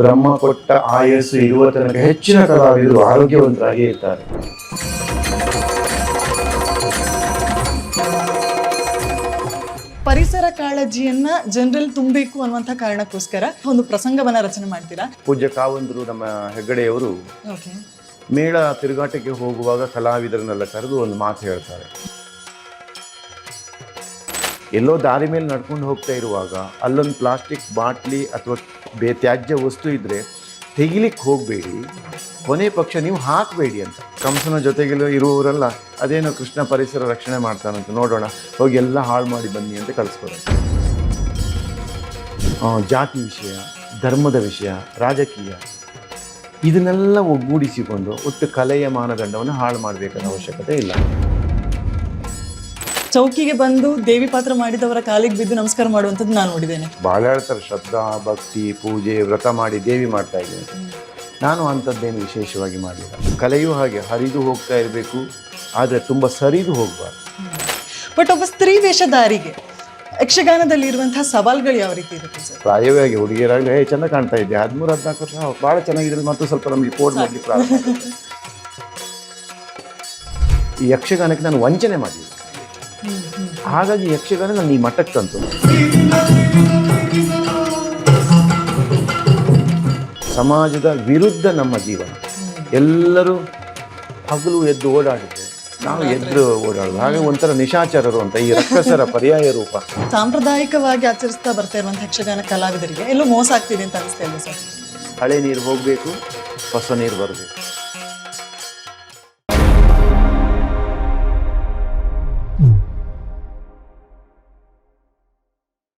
ಬ್ರಹ್ಮ ಕೊಟ್ಟ ಆಯಸ್ಸು ಇರುವ ತನಕ ಹೆಚ್ಚಿನ ಕಲಾವಿದರು ಆರೋಗ್ಯವಂತರಾಗಿ ಇರ್ತಾರೆ. ಪರಿಸರ ಕಾಳಜಿಯನ್ನ ಜನರಲ್ಲಿ ತುಂಬಬೇಕು ಅನ್ನುವಂಥ ಕಾರಣಕ್ಕೋಸ್ಕರ ಒಂದು ಪ್ರಸಂಗವನ್ನ ರಚನೆ ಮಾಡ್ತೀರಾ? ಪೂಜ್ಯ ಕಾವಂದರು ನಮ್ಮ ಹೆಗ್ಗಡೆಯವರು ಮೇಳ ತಿರುಗಾಟಕ್ಕೆ ಹೋಗುವಾಗ ಕಲಾವಿದರನ್ನೆಲ್ಲ ಕರೆದು ಒಂದು ಮಾತು ಹೇಳ್ತಾರೆ. ಎಲ್ಲೋ ದಾರಿ ಮೇಲೆ ನಡ್ಕೊಂಡು ಹೋಗ್ತಾ ಇರುವಾಗ ಅಲ್ಲೊಂದು ಪ್ಲಾಸ್ಟಿಕ್ ಬಾಟ್ಲಿ ಅಥವಾ ಬೇ ತ್ಯಾಜ್ಯ ವಸ್ತು ಇದ್ದರೆ ತೆಗಿಲಿಕ್ಕೆ ಹೋಗಬೇಡಿ. ಕೊನೆ ಪಕ್ಷ ನೀವು ಹಾಕಬೇಡಿ ಅಂತ. ಕಂಸನ ಜೊತೆಗೆಲ್ಲ ಇರುವವರೆಲ್ಲ, ಅದೇನೋ ಕೃಷ್ಣ ಪರಿಸರ ರಕ್ಷಣೆ ಮಾಡ್ತಾನಂತ ನೋಡೋಣ. ಹೋಗಿ ಎಲ್ಲ ಹಾಳು ಮಾಡಿ ಬನ್ನಿ ಅಂತ ಕಳಿಸ್ಕೊಡೋದು ಜಾತಿ ವಿಷಯ, ಧರ್ಮದ ವಿಷಯ, ರಾಜಕೀಯ, ಇದನ್ನೆಲ್ಲ ಒಗ್ಗೂಡಿಸಿಕೊಂಡು ಒಟ್ಟು ಕಲೆಯ ಮಾನದಂಡವನ್ನು ಹಾಳು ಮಾಡಬೇಕಾದ ಅವಶ್ಯಕತೆ ಇಲ್ಲ. ಚೌಕಿಗೆ ಬಂದು ದೇವಿ ಪಾತ್ರ ಮಾಡಿದವರ ಕಾಲಿಗೆ ಬಿದ್ದು ನಮಸ್ಕಾರ ಮಾಡುವಂಥದ್ದು ನಾನು ನೋಡಿದ್ದೇನೆ. ಬಹಳ ಹೇಳ್ತಾರೆ ಶ್ರದ್ಧಾ ಭಕ್ತಿ ಪೂಜೆ ವ್ರತ ಮಾಡಿ ದೇವಿ ಮಾಡ್ತಾ ಇದ್ದೀನಿ. ನಾನು ಅಂಥದ್ದೇನು ವಿಶೇಷವಾಗಿ ಮಾಡಿಲ್ಲ. ಕಲೆಯೂ ಹಾಗೆ ಹರಿದು ಹೋಗ್ತಾ ಇರಬೇಕು ಆದರೆ ತುಂಬ ಸರಿದು ಹೋಗಬಾರ್ದು. ಬಟ್ ಒಬ್ಬ ಸ್ತ್ರೀ ವೇಷಧಾರಿಗೆ ಯಕ್ಷಗಾನದಲ್ಲಿ ಇರುವಂತಹ ಸವಾಲುಗಳು ಯಾವ ರೀತಿ ಇರುತ್ತೆ ಸರ್? ಪ್ರಾಯವಾಗಿ ಹುಡುಗಿಯರಾಗಲಿ ಹೇ ಚೆಂದ ಕಾಣ್ತಾ ಇದ್ದೆ. ಹದಿಮೂರು ಹದಿನಾಲ್ಕು ವರ್ಷ ಭಾಳ ಚೆನ್ನಾಗಿದ್ರೆ ಮತ್ತು ಸ್ವಲ್ಪ ನಮಗೆ ಕೋಡ್ ಮಾಡಲಿಕ್ಕೆ ಪ್ರಾರಂಭ ಈ ಯಕ್ಷಗಾನಕ್ಕೆ ನಾನು ವಂಚನೆ ಮಾಡಿದ್ದೆ ಹಾಗಾಗಿ ಯಕ್ಷಗಾನ ನನ್ನ ಈ ಮಟ್ಟಕ್ಕೆ ತಂತು. ಸಮಾಜದ ವಿರುದ್ಧ ನಮ್ಮ ಜೀವನ. ಎಲ್ಲರೂ ಹಗಲು ಎದ್ದು ಓಡಾಡಿದ್ರೆ ನಾವು ಎದ್ದು ಓಡಾಡೋದು. ಹಾಗೆ ಒಂಥರ ನಿಶಾಚರರು ಅಂತ ಈ ರಕ್ಷಸರ ಪರ್ಯಾಯ ರೂಪ. ಸಾಂಪ್ರದಾಯಿಕವಾಗಿ ಆಚರಿಸ್ತಾ ಬರ್ತಾ ಇರುವಂತಹ ಯಕ್ಷಗಾನ ಕಲಾವಿದರಿಗೆ ಎಲ್ಲೂ ಮೋಸ ಆಗ್ತಿದೆ ಅಂತ ಅನಿಸ್ತಾ ಇಲ್ಲ ಸರ್. ಹಳೆ ನೀರು ಹೋಗಬೇಕು ಹೊಸ ನೀರು ಬರಬೇಕು.